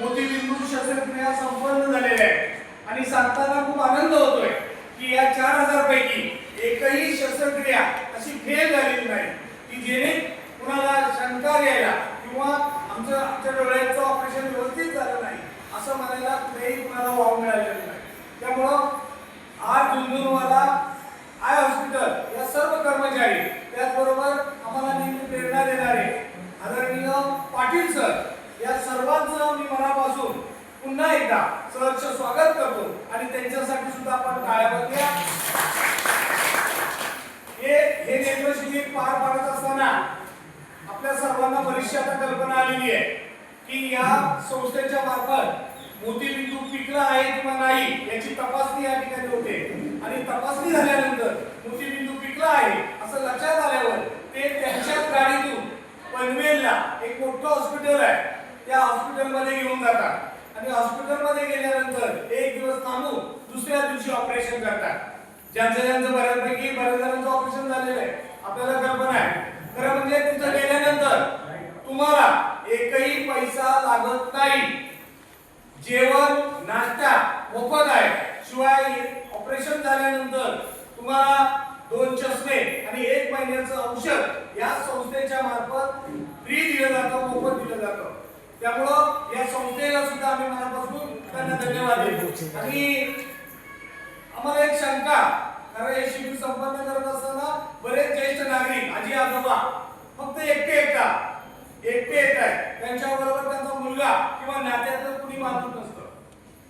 मोतीबिंदू शस्त्रक्रिया संपन्न झालेल्या आहेत आणि सांगताना खूप आनंद होतोय की या चार हजार पैकी एकही शस्त्रक्रिया अशी फेल झालेली नाही. की जेणे कुणाला शंका यायला किंवा आमचं आमच्या डोळ्याचं ऑपरेशन व्यवस्थित झालं नाही असं म्हणायला कुठेही कुणाला वाव मिळालेलं नाही. त्यामुळं आज झुंझुनवाला आय हॉस्पिटल या सर्व कर्मचारी त्याचबरोबर आम्हाला नेहमी प्रेरणा देणारे आदरणीय पाटील सर या सर्वांचं मी मनापासून पुन्हा एकदा सहर्ष स्वागत करतो आणि त्यांच्यासाठी सुद्धा आपण टाळ्या बघूया हे हे नेत्र शिबिर पार पाडत असताना आपल्या सर्वांना बरीचशी आता कल्पना आलेली आहे की या संस्थेच्या मार्फत मोतीबिंदू पिकला आहे किंवा नाही याची तपासणी या ठिकाणी होते. आणि तपासणी झाल्यानंतर मोतीबिंदू पिकला आहे असं लक्षात आल्यावर ते त्यांच्याच गाडीतून पनवेलला एक मोठं हॉस्पिटल आहे. त्या हॉस्पिटलमध्ये घेऊन जातात. आणि हॉस्पिटलमध्ये गेल्यानंतर एक दिवस थांबून दुसऱ्या दिवशी ऑपरेशन करतात. ज्यांचं ज्यांचं बऱ्यापैकी बऱ्याच जणांचं ऑपरेशन झालेलं आहे. आपल्याला कल्पना आहे. खरं म्हणजे तिथं गेल्यानंतर तुम्हाला एकही पैसा लागत नाही. जेवण नाश्ता मोफत आहे. शिवाय ऑपरेशन झाल्यानंतर तुम्हाला दोन चष्मे आणि एक महिन्याचं औषध या संस्थेच्या मार्फत फ्री दिलं जातं मोफत दिलं जातं. त्यामुळं या संस्थेला सुद्धा आम्ही मनापासून त्यांना धन्यवाद देतो. आणि आम्हाला एक शंका कारण हे शिबिर संपन्न करत असताना बरेच ज्येष्ठ नागरिक आजी आजोबा फक्त एकटे एकटा एकटे येत आहेत. त्यांच्याबरोबर त्यांचा मुलगा किंवा नात्यातलं कुणी मानत नसतं.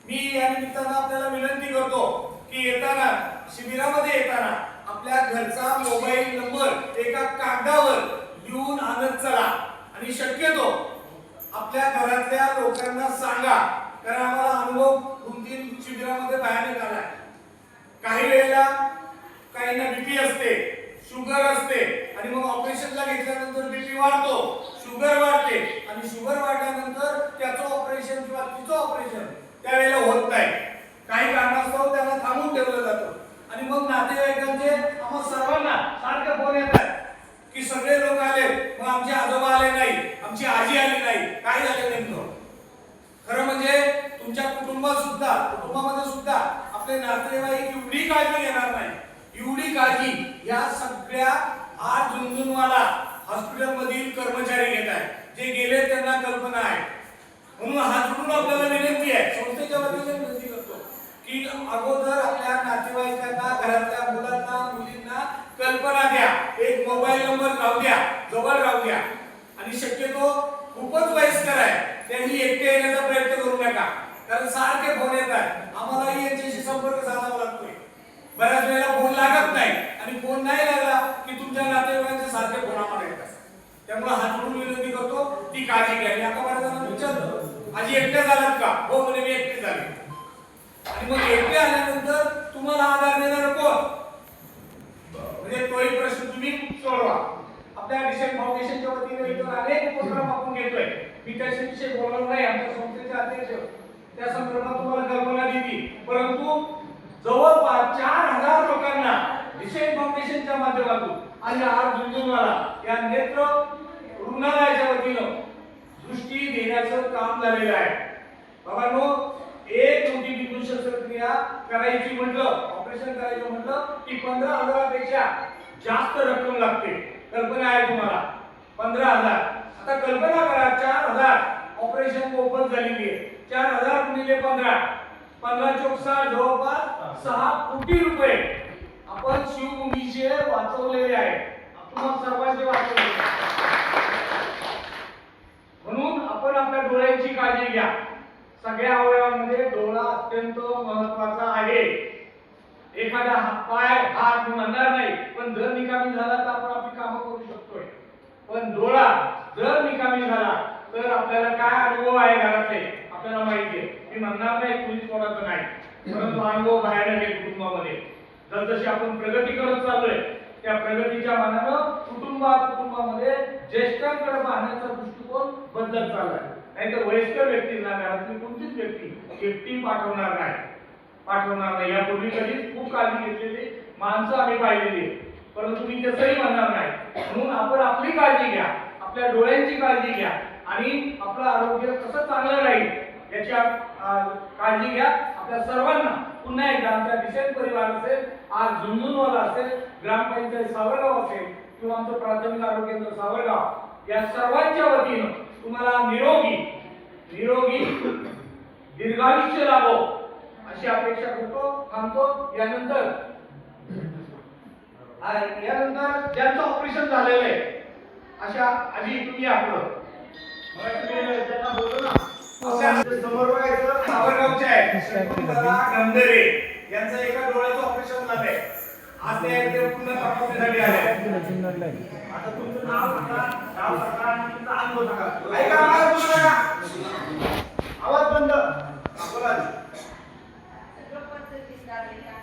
मी या निमित्तानं आपल्याला विनंती करतो की येताना शिबिरामध्ये येताना आपल्या घरचा मोबाईल नंबर एका कागदावर लिहून आणत चला. आणि शक्यतो आपल्या घरातल्या लोकांना सांगा. कारण आम्हाला अनुभव दोन तीन शिबिरामध्ये भयानक आलाय काही वेळेला काहींना बीपी असते शुगर असते आणि मग ऑपरेशनला घेतल्यानंतर बीपी वाढतो शुगर वाढते आणि शुगर वाढल्यानंतर त्याचं ऑपरेशन किंवा तिचं ऑपरेशन त्यावेळेला होत नाही. काही कारणास्तव त्यांना थांबून ठेवलं जातं. आणि मग नातेवाईकांचे आम्हा सर्वांना सारखे फोन येतात. की सगळे लोक आले मग आमचे आजोबा आले नाही आमची आजी आली नाही. काय झालं नेमकं? खरं म्हणजे तुमच्या कुटुंबात सुद्धा कुटुंबामध्ये सुद्धा आपले नातेवाईक एवढी काळजी घेणार नाही. एवढी काळजी या सगळ्या आज झुंझुनवाला हॉस्पिटल मधील कर्मचारी घेत आहेत जे गेले त्यांना कल्पना आहे. म्हणून हात जुडून आपल्याला विनंती आहे संस्थेच्या वतीने विनंती करतो की अगोदर आपल्या नातेवाईकांना घरातल्या मुलांना मुलींना कल्पना द्या एक मोबाईल नंबर राहू द्या. जवळ राहू द्या. आणि शक्यतो खूपच वयस्कर आहे. त्यांनी एकटे येण्याचा प्रयत्न करू नका. कारण सारखे फोन येतात. आम्हालाही यांच्याशी संपर्क साधावा लागतोय. बऱ्याच वेळेला फोन लागत नाही. आणि फोन नाही लागला की तुमच्या नातेवाईकांचे सारखे फोन आम्हाला येतात. त्यामुळे हात विनंती करतो ती काळजी घ्या. आता बऱ्याच जणांना विचारलं आजी एकटे झालात का? हो म्हणजे मी एकटे झाले. आणि मग एकटे आल्यानंतर तुम्हाला आधार देणार कोण? म्हणजे तोही प्रश्न तुम्ही सोडवा. आपल्या रिसेंट फाउंडेशनच्या वतीने इतर अनेक उपक्रम आपण घेतोय. मी त्याच्याविषयी बोलणार नाही आमच्या संस्थेचे अध्यक्ष. त्या संदर्भात तुम्हाला कल्पना दिली. परंतु जवळपास चार हजार लोकांना डिसेंट फाउंडेशनच्या माध्यमातून आणि आज झुंझुनवाला या नेत्र रुग्णालयाच्या वतीनं दृष्टी देण्याचं काम झालेलं आहे. बाबांनो एक मोठी बिंदू शस्त्रक्रिया करायची म्हटलं ऑपरेशन करायचं म्हटलं की पंधरा हजारापेक्षा जास्त रक्कम लागते. कल्पना आहे तुम्हाला. पंधरा हजार. आता कल्पना करा चार हजार ऑपरेशन ओपन झालेली आहे. चार हजार गुणिले पंधरा. पंधरा चौक जवळपास सहा कोटी रुपये. आपण शिवभूमीचे वाचवलेले आहे. आपण सर्वांचे वाचवलेले म्हणून आपण आपल्या डोळ्यांची काळजी घ्या. सगळ्या अवयवांमध्ये डोळा अत्यंत महत्त्वाचा आहे. एखादा हा- पाय हात मी म्हणणार नाही पण जर निकामी झाला तर आपण आपली कामं करू शकतोय. पण डोळा जर निकामी झाला तर आपल्याला काय अनुभव आहे घरातले? आपल्याला माहिती आहे. मी म्हणणार नाही पोलीस कोणाचं नाही. परंतु अनुभव बाहेर आहे कुटुंबामध्ये. जसजशी आपण प्रगती करत चाललोय त्या प्रगतीच्या मानानं कुटुंबा कुटुंबामध्ये ज्येष्ठांकडे पाहण्याचा दृष्टिकोन बदलत चाललाय. नाही तर वयस्कर व्यक्तींना घरातली कोणतीच व्यक्ती एकटी पाठवणार नाही. पाठवणार नाही. यापूर्वी कधीच खूप काळजी घेतलेली माणसं आम्ही पाहिलेली परंतु मी तसंही म्हणणार नाही. म्हणून आपण आपली काळजी घ्या. आपल्या डोळ्यांची काळजी घ्या. आणि आपलं आरोग्य कसं चांगलं राहील याची काळजी घ्या. आपल्या सर्वांना पुन्हा एकदा आमच्या विशेष परिवार असेल आज झुंझुनवाला असेल ग्रामपंचायत सावरगाव असेल किंवा आमचं प्राथमिक आरोग्य केंद्र सावरगाव या सर्वांच्या वतीनं तुम्हाला निरोगी निरोगी दीर्घायुष्य लाभो. अशी अपेक्षा करतो थांबतो यानंतर. यानंतर ज्यांचं ऑपरेशन झालेलं आहे अशा आधी तुम्ही आपलं समोर सावरगावचे यांचं एका डोळ्याचं ऑपरेशन झालंय. आज ते ते पुन्हा तपासणीसाठी आले आता तुमचं नाव सांगा नाव सांगा आणि तुमचा अनुभव सांगा. ऐका आवाज नका आवाज बंद. बोला आधी. नाव सांगा आधी. नाव सांगा बरं तुम्हाला आधी दिसत होतं का? पुढे पुढे पुढे सर बघा आता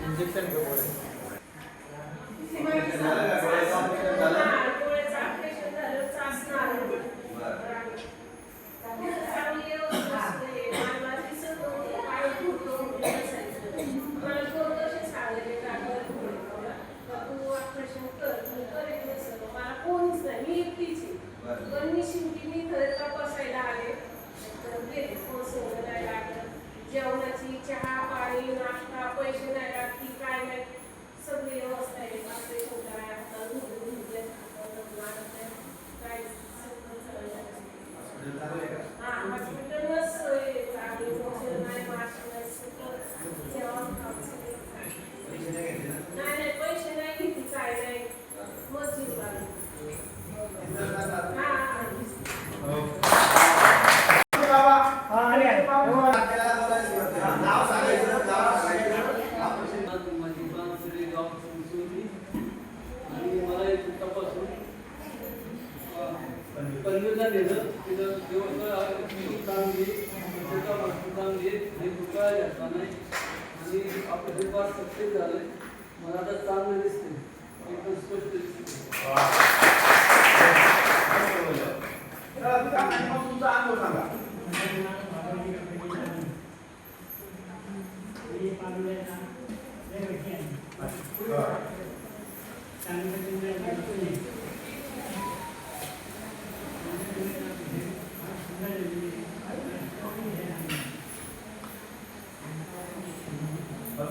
केली? लय भारी आहे म्हटलं, काय आला आधी सांगा. बोलायचं आणि तुमचा जेवणाची चहा पाणी नाश्ता पैसे नाही काय नाही सगळी व्यवस्था आहे ऑपरेशन करायला आता झोपून झोपले काय सगळं सगळं हॉस्पिटल चालू आहे का? हा हॉस्पिटलच सोय चांगली औषध नाही मास्क नाही सगळं जेवण खाऊन सगळं पैसे नाही घेतले ना? नाही नाही पैसे नाही घेतली काय नाही मस्जिद वाली इथं जातात. हा हा बाबा, आपल्याला बोलायचं होतं. हा, नाव सांगायचं, नाव सांगायचं. ऑपरेशन माझी बांसुरी गाव सुरसुरी आणि मला एक तपासून पंधरा झालेलं तिथं व्यवस्था खूप चांगली स्वच्छता भरपूर चांगली आहे हे दुष्काळ घातला नाही आणि आपलं हे फार सक्सेस झालं मला आता चांगलं दिसते एकदम स्पष्ट दिसते तुमचा अनुभव सांगा. हॉस्पिटल कसं काय? तुमच्याकडून पैसे किती घेतले का?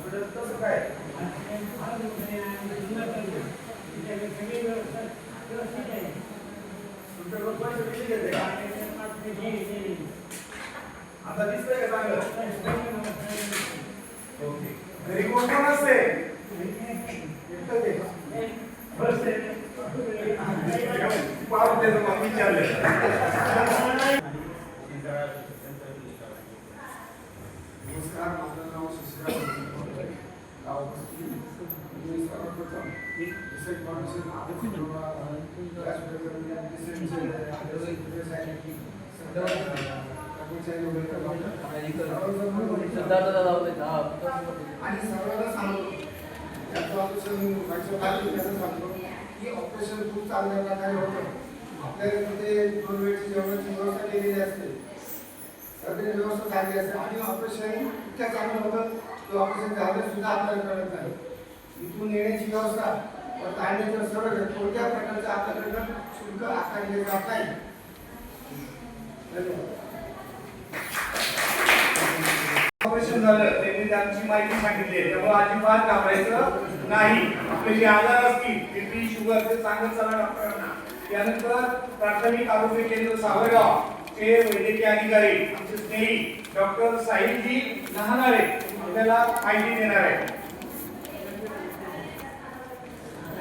आता दिसतंय का चांगलं? ओके. घरी कोण कोण असते? आहे पाहून त्याचं मग विचारलं. नमस्कार माझं नाव शशिकांत भोसले. गाव भोसले. मी सर्वप्रथम डिसेंट फाउंडेशन किंवा व्यासपीठावर या डिसेंटचे आदर्श विद्यार्थ्यांसाठी सगळ्या कर्मचारी वेलकम आणि सर्वांना सांगतो ऑपरेशन सांगतो की ऑपरेशन खूप चांगल्या प्रकारे होतं आपल्याला तिथे दोन वेळची जेवणाची व्यवस्था केलेली असते सगळी व्यवस्था झाली असते आणि ऑपरेशन इतक्या चांगलं होतं की ऑपरेशन झालं सुद्धा आपल्याला कळत नाही. इथून येण्याची व्यवस्था परत आणण्याचं सगळं कोणत्या प्रकारचं आपल्याकडनं शुल्क आकारले जात नाही. ऑपरेशन झालं त्यांनी त्यांची माहिती सांगितली त्यामुळे अजिबात घाबरायचं नाही. आपले जे आजार असतील बीपी शुगर ते सांगत चला डॉक्टरांना त्यानंतर प्राथमिक आरोग्य केंद्र सावरगाव चे वैद्यकीय अधिकारी आमचे स्नेही डॉक्टर साहिलजी लहानारे आपल्याला माहिती देणार आहे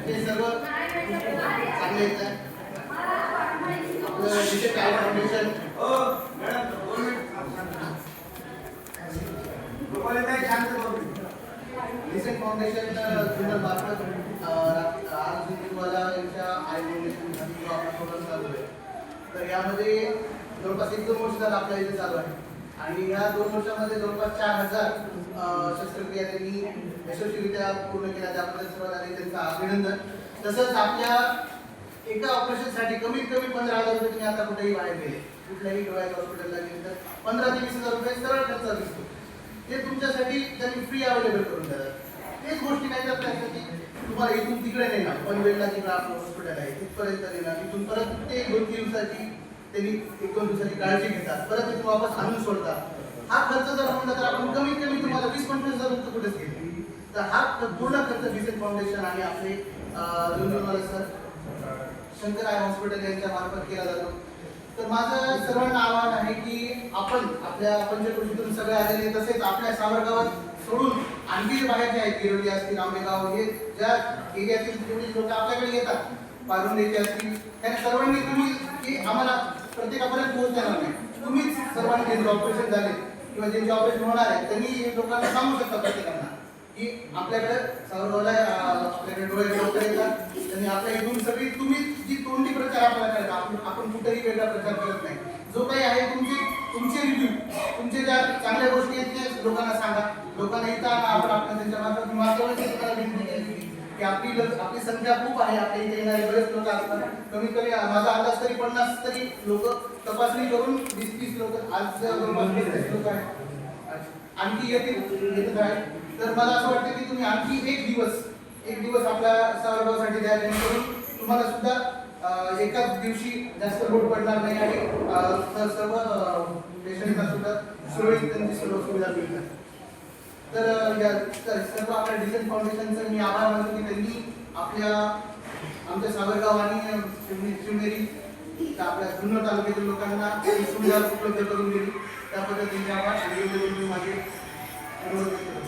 हे सर्व चांगले आहेत? आपलं विषय काय फाउंडेशन रिसेंट फाउंडेशन अं, आज तुम्हाला यांच्या आय फाउंडेशन आपला प्रोग्राम चालू आहे तर यामध्ये जवळपास एक दोन वर्ष झालं आपल्या इथे चालू आहे. आणि या दोन वर्षामध्ये जवळपास चार हजार शस्त्रक्रिया त्यांनी यशस्वीरित्या पूर्ण केल्या. त्याबद्दल सर्वात आधी त्यांचं अभिनंदन. तसंच आपल्या एका ऑपरेशनसाठी कमीत कमी पंधरा हजार रुपये तुम्ही आता कुठेही बाहेर गेले. कुठल्याही डोळ्याच्या हॉस्पिटलला गेले तर पंधरा ते वीस हजार रुपये सरळ खर्च दिसतो. ते तुमच्यासाठी त्यांनी फ्री अवेलेबल करून देतात. तेच गोष्टी नाही तर त्यासाठी तुम्हाला इथून तिकडे नेणार. पनवेलला तिकडे आपलं हॉस्पिटल आहे तिथपर्यंत नेणार. इथून परत ते दोन दिवसाची त्यांनी एक दोन दिवसाची काळजी घेतात. परत इथून वापस आणून सोडतात. हा खर्च जर म्हणलं तर आपण कमीत कमी तुम्हाला वीस पंचवीस हजार रुपये कुठेच घेतली तर हा पूर्ण खर्च विजन फाउंडेशन आणि आपले अं, सर शंकर आय हॉस्पिटल यांच्या मार्फत केला जातो. तर माझं सर्वांना आव्हान आहे की आपण आपल्या पंचकृषीतून सगळे आलेले तसेच आपल्या सावरगावात सोडून आणखी जे बाहेरचे आहेत गिरोली असतील आंबेगाव हे ज्या एरियातील जेवढी लोक आपल्याकडे येतात पारुंडेचे असतील त्या सर्वांनी तुम्ही की आम्हाला प्रत्येकापर्यंत पोहोचणार नाही. तुम्हीच सर्वांनी ज्यांचे ऑपरेशन झाले किंवा ज्यांचे ऑपरेशन होणार आहे त्यांनी लोकांना सांगू शकता प्रत्येकांना की आपल्याकडे सावरगावला आपल्याकडे डोळे डॉक्टर येतात. आणि आपल्या इथून सगळी तुम्ही जी तोंडी प्रचार आपल्याला करायचा आपण आपण कुठेही वेगळा प्रचार करत नाही. जो काही आहे तुमचे तुमचे रिव्ह्यू तुमचे ज्या चांगल्या गोष्टी आहेत ते लोकांना सांगा. लोकांना इथं आपण आपल्या त्यांच्या मार्फत मी की आपली लस- आपली संख्या खूप आहे आपल्या इथे येणारे बरेच लोक असतात. कमीत कमी माझा अंदाज तरी पन्नास तरी लोक तपासणी करून वीस तीस लोक आज जवळपास वीस तीस लोक आहे आणखी येतील येतच आहे तर मला असं वाटतं की तुम्ही आणखी एक दिवस एक दिवस आपल्या सहभागासाठी द्या जेणेकरून तुम्हाला सुद्धा एकाच दिवशी जास्त लोड पडणार नाही आणि सर्व पेशंटला सुद्धा सुरळीत त्यांची सर्व सुविधा मिळतात. तर या सर्व आपल्या डिझेल फाउंडेशनचं मी आभार मानतो की त्यांनी आपल्या आमच्या सावरगाव आणि शिवनेरी आपल्या जुन्नर तालुक्यातील लोकांना सुविधा उपलब्ध करून दिली. त्या पद्धतीने आभार आणि मी माझे अनुरोध करतो.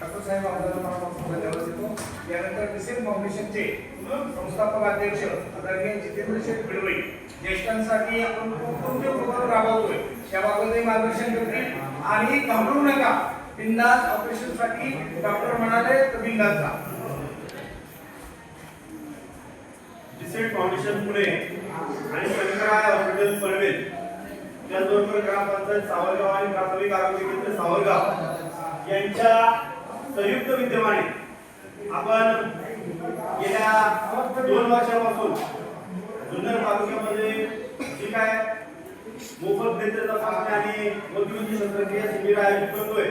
डॉक्टर साहेब आपल्याला यानंतर डिसेल फाउंडेशनचे संस्थापक अध्यक्ष आदरणीय जितेंद्र शेठ भिडवई. ज्येष्ठांसाठी आपण कोणते उपक्रम राबवतोय. त्याबाबतही मार्गदर्शन करतील. आणि घाबरू नका. बिंदास ऑपरेशनसाठी डॉक्टर म्हणाले तर बिंदास जा. डिसेंट फाउंडेशन पुणे आणि शंकराय हॉस्पिटल पनवेल त्याचबरोबर ग्रामपंचायत सावरगाव आणि प्राथमिक आरोग्य केंद्र सावरगाव यांच्या संयुक्त विद्यमाने आपण गेल्या दोन वर्षापासून जुन्नर तालुक्यामध्ये जी काय मोफत नेत्रता चाचणी आणि मोतीबिंदू शस्त्रक्रिया शिबिर आयोजित करतोय.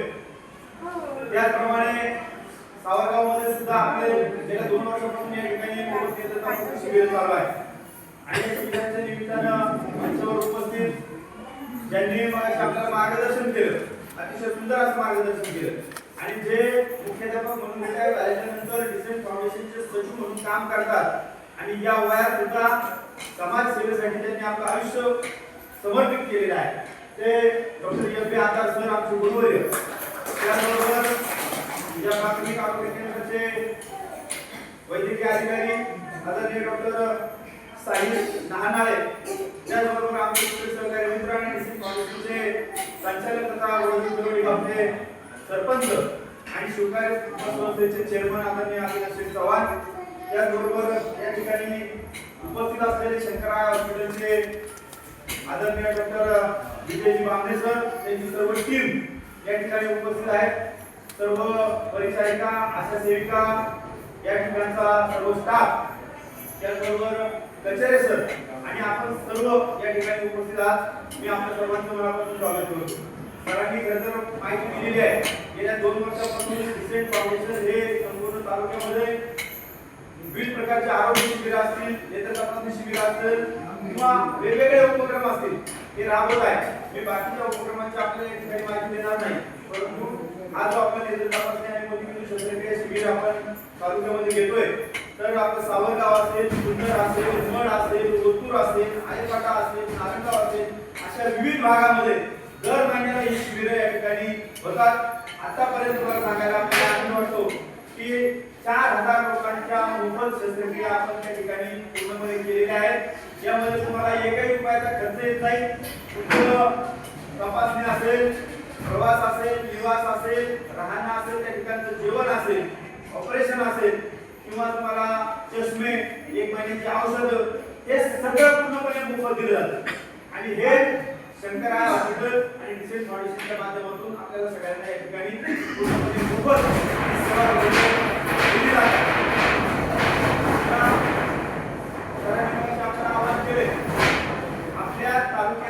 त्याचप्रमाणे सावरगावमध्ये सुद्धा आपले गेल्या दोन वर्षापासून या ठिकाणी मोफत नेत्रता शिबिर चालू आहे. आणि या शिबिराच्या निमित्तानं मंचावर उपस्थित ज्यांनी आपल्याला मार्गदर्शन केलं अतिशय सुंदर असं मार्गदर्शन केलं. आणि जे मुख्याध्यापक म्हणून रिटायर झाल्यानंतर डिसेंट फाउंडेशनचे सचिव म्हणून काम करतात. आणि या वयात सुद्धा समाज सेवेसाठी त्यांनी आपलं आयुष्य समर्पित केलेलं आहे. ते डॉक्टर एफ बी आकार सर आमचे गुरुवर्य त्याचबरोबर या प्राथमिक आरोग्य केंद्राचे वैद्यकीय अधिकारी आदरणीय डॉक्टर साहिल लहानाळे त्याचबरोबर आमचे सहकारी मित्र आणि डिस्ट्रिक्ट फाउंडेशनचे संचालक तथा वडोदरी जवळील सरपंच आणि शिवकार्य संस्थेचे चेअरमन आदरणीय अभिलाष चव्हाण. त्याचबरोबर या ठिकाणी उपस्थित असलेले शंकरा हॉस्पिटलचे आदरणीय डॉक्टर विजयजी बांबरे सर त्यांची सर्व टीम या ठिकाणी उपस्थित आहेत. सर्व परिचारिका आशा सेविका या ठिकाणचा सर्व स्टाफ त्याचबरोबर कचेरे सर आणि आपण सर्व या ठिकाणी उपस्थित आहात. मी आपल्या सर्वांचं मनापासून स्वागत करतो. सरांनी खरं तर माहिती दिलेली आहे. गेल्या दोन वर्षापासून रिसेंट फाउंडेशन हे संपूर्ण तालुक्यामध्ये विविध प्रकारचे आरोग्य शिबिर असतील नेत्र तपासणी शिबिर असतील किंवा वेगवेगळे असतील हे राबवत आहे. मी बाकीच्या उपक्रमांची आपल्याला या ठिकाणी माहिती देणार नाही. परंतु हा जो आपण नेत्र तपासणी आणि मोतीबिंदू शस्त्रक्रिया शिबिर आपण तालुक्यामध्ये घेतोय तर आपलं सावरगाव असेल सुंदर असेल मड असेल ओतूर असेल आयपाटा असेल नारायणगाव असेल अशा विविध भागामध्ये दर महिन्याला ही शिबिरं या ठिकाणी होतात. आतापर्यंत मला सांगायला आपल्याला आनंद वाटतो की चार हजार लोकांच्या मोफत शस्त्रक्रिया आपण त्या ठिकाणी पूर्णपणे केलेल्या आहेत. यामध्ये तुम्हाला एकही रुपयाचा खर्च येत नाही तुमचं तपासणी असेल प्रवास असेल निवास असेल राहणं असेल त्या ठिकाणचं जेवण असेल ऑपरेशन असेल किंवा तुम्हाला चष्मे एक महिन्याची औषधं हे सगळं पूर्णपणे मोफत दिलं जातं आणि हे शंकरा हॉस्पिटल आणि डिसेंट फाउंडेशनच्या माध्यमातून आपल्याला सगळ्यांना या ठिकाणी पूर्णपणे मोफत सेवा दिली जाते. आता सरांनी मगाशी आपल्याला आवाहन केले आपल्या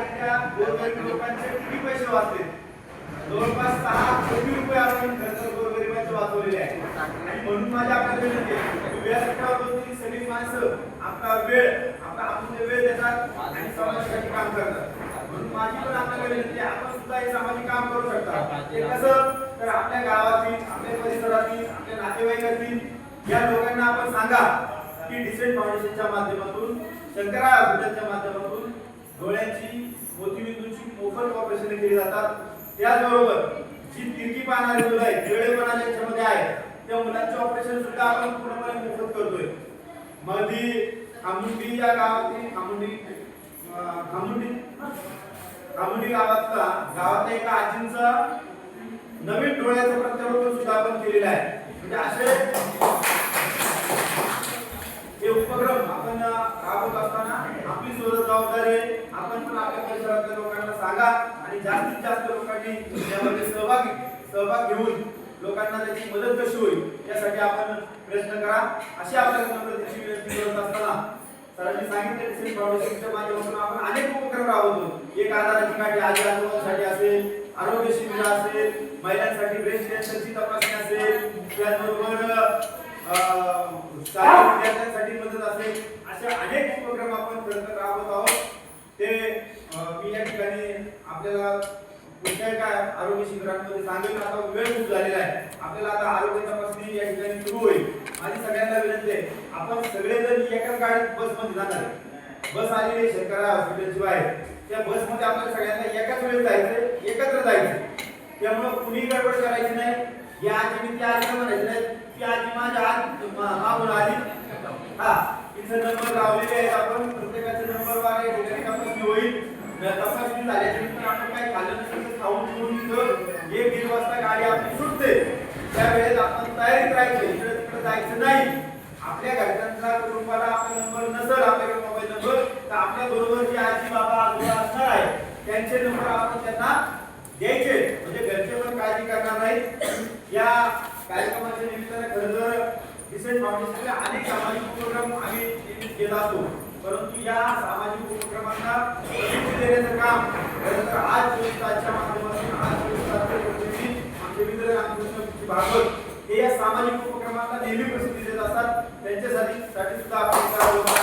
तालुक्यातल्या गोरगरीब लोकांचे किती पैसे वाचले? जवळपास सहा कोटी रुपये आपण खर्च गोरगरिबांचे वाचवलेले आहे. आणि म्हणून माझ्या आपल्याला विनंती आहे की व्यासपीठावर बसलेली सगळी माणसं आपला वेळ आपला आपण वेळ देतात आणि समाजासाठी काम करतात. म्हणून माझी पण आपल्याला विनंती आहे आपण सुद्धा हे सामाजिक काम करू शकता. ते कसं? तर आपल्या गावातील आपल्या परिसरातील आपल्या नातेवाईकातील या लोकांना आपण सांगा की डिसेंट फाउंडेशनच्या माध्यमातून शंकरा हॉस्पिटलच्या माध्यमातून डोळ्यांची मोतीबिंदूची मोफत ऑपरेशन केली जातात. त्याचबरोबर जी तिरकी पाहणारी मुलं आहेत वेळेपणा ज्यांच्यामध्ये आहे त्या मुलांचे ऑपरेशन सुद्धा आपण पूर्णपणे मोफत करतोय. मधी खामुंडी या गावातील खामुंडी खामुंडी खामुंडी गावातला गावातल्या एका आजींचा नवीन डोळ्याचं प्रत्यारोपण सुद्धा आपण केलेलं आहे. म्हणजे असे हे उपक्रम आपण राबवत असताना आपली सुद्धा जबाबदारी आहे आपण पण आपल्या परिसरातल्या लोकांना सांगा आणि जास्तीत जास्त लोकांनी यामध्ये सहभाग सहभाग घेऊन लोकांना त्याची मदत कशी होईल यासाठी आपण प्रयत्न करा. अशी आपल्याला नम्रतेची विनंती करत असताना सरांनी सांगितले डिसेंट फाउंडेशनच्या माध्यमातून आपण अनेक उपक्रम राबवतो. एक आधाराची काठी आजी आजोबांसाठी असेल आरोग्य शिबिर असेल महिलांसाठी ब्रेस्ट कॅन्सरची तपासणी असेल त्याचबरोबर विद्यार्थ्यांसाठी मदत असेल असे अनेक उपक्रम आपण खरं तर राबवत आहोत ते अं, मी या ठिकाणी आपल्याला पुढच्या काय? आरोग्य शिबिरांमध्ये सांगेल आता वेळ खूप झालेला आहे. आपल्याला आता आरोग्य तपासणी या ठिकाणी सुरू होईल. माझी सगळ्यांना विनंती आहे आपण सगळेजण एकाच गाडीत बसमध्ये जाणार बस आलेली आहे शंकरा हॉस्पिटलची बाहेर. त्या बसमध्ये आपल्याला सगळ्यांना एकाच वेळेस जायचं एकत्र जायचं त्यामुळं कुणी गडबड करायची नाही. या आजीने त्या आजीला म्हणायचं नाही. ती आजी माझ्या आज मागून आली. हा तिथं नंबर लावलेले आहेत आपण प्रत्येकाचे नंबर वार ठिकाणी होईल. त्या तपासणी झाल्याच्यानंतर आपण काय खाल्लं नसेल तर खाऊन पिऊन इथं एक दीड वाजता गाडी आपली सुटते. त्यावेळेस आपण तयारीत राहायचं इकडे तिकडे जायचं नाही. आपल्या घरच्यांचा कुटुंबाला आपला नंबर नसेल आपल्याकडे मोबाईल नंबर तर आपल्या बरोबर जे आजी बाबा आजोबा असणार आहे त्यांचे नंबर आपण त्यांना द्यायचे. म्हणजे घरचे पण काळजी करणार नाही. या कार्यक्रमाच्या निमित्ताने खरं तर डिसेंट फाउंडेशनचे अनेक सामाजिक प्रोग्राम आम्ही नेहमीच घेत असतो. परंतु या सामाजिक उपक्रमांना प्रसिद्धी देण्याचं काम खरंतर आज चोवीस माध्यमातून आज चोवीस प्रतिनिधी आमचे मित्र रामकृष्ण भागवत हे या सामाजिक उपक्रमांना नेहमी प्रसिद्धी देत असतात. त्यांच्यासाठी साठी सुद्धा आपण इथं आलो आहोत.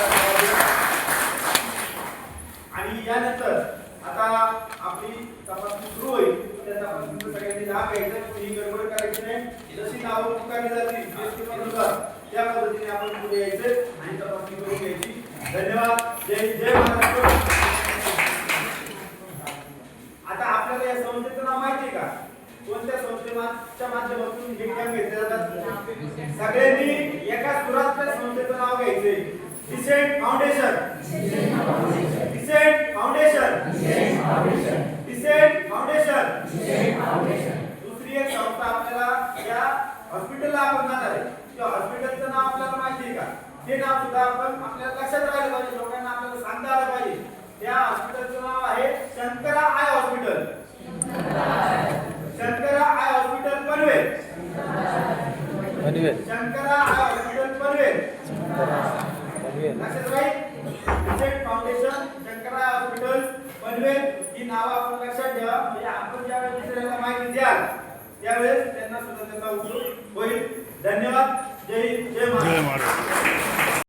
आणि यानंतर आता आपली तपासणी सुरू होईल त्या तपासणीचं सगळ्यांनी लाभ घ्यायचा कुणी गडबड करायची नाही जशी नावं पुकारली जातील GST नुसार त्या पद्धतीने आपण पुढे यायचं आणि तपासणी करून घ्यायची धन्यवाद जय जय महाराष्ट्र आता आपल्याला या संस्थेचं नाव माहिती आहे का कोणत्या संस्थेच्या माध्यमातून हे कॅम्प घेतले जातात सगळ्यांनी एका सुरातल्या संस्थेचं नाव घ्यायचंय decent foundation decent foundation decent foundation दुसरी एक संस्था आपल्याला या हॉस्पिटलला आपण जाणार आहे. त्या हॉस्पिटलचं नाव आपल्याला माहिती आहे का? ते नाव सुद्धा आपण आपल्याला लक्षात राहिलं पाहिजे. लोकांना आपल्याला सांगता आलं पाहिजे. त्या हॉस्पिटलचं नाव आहे Shankara eye hospital Shankara eye hospital Panvel. Shankara eye hospital Panvel. लक्षात राहील? Foundation Shankara hospital Panvel. नाव आपण लक्षात ठेवा. म्हणजे आपण ज्यावेळेस दुसऱ्याला माहिती द्याल त्यावेळेस त्यांना सुद्धा त्याचा उपयोग होईल. धन्यवाद. जय जय महाराज.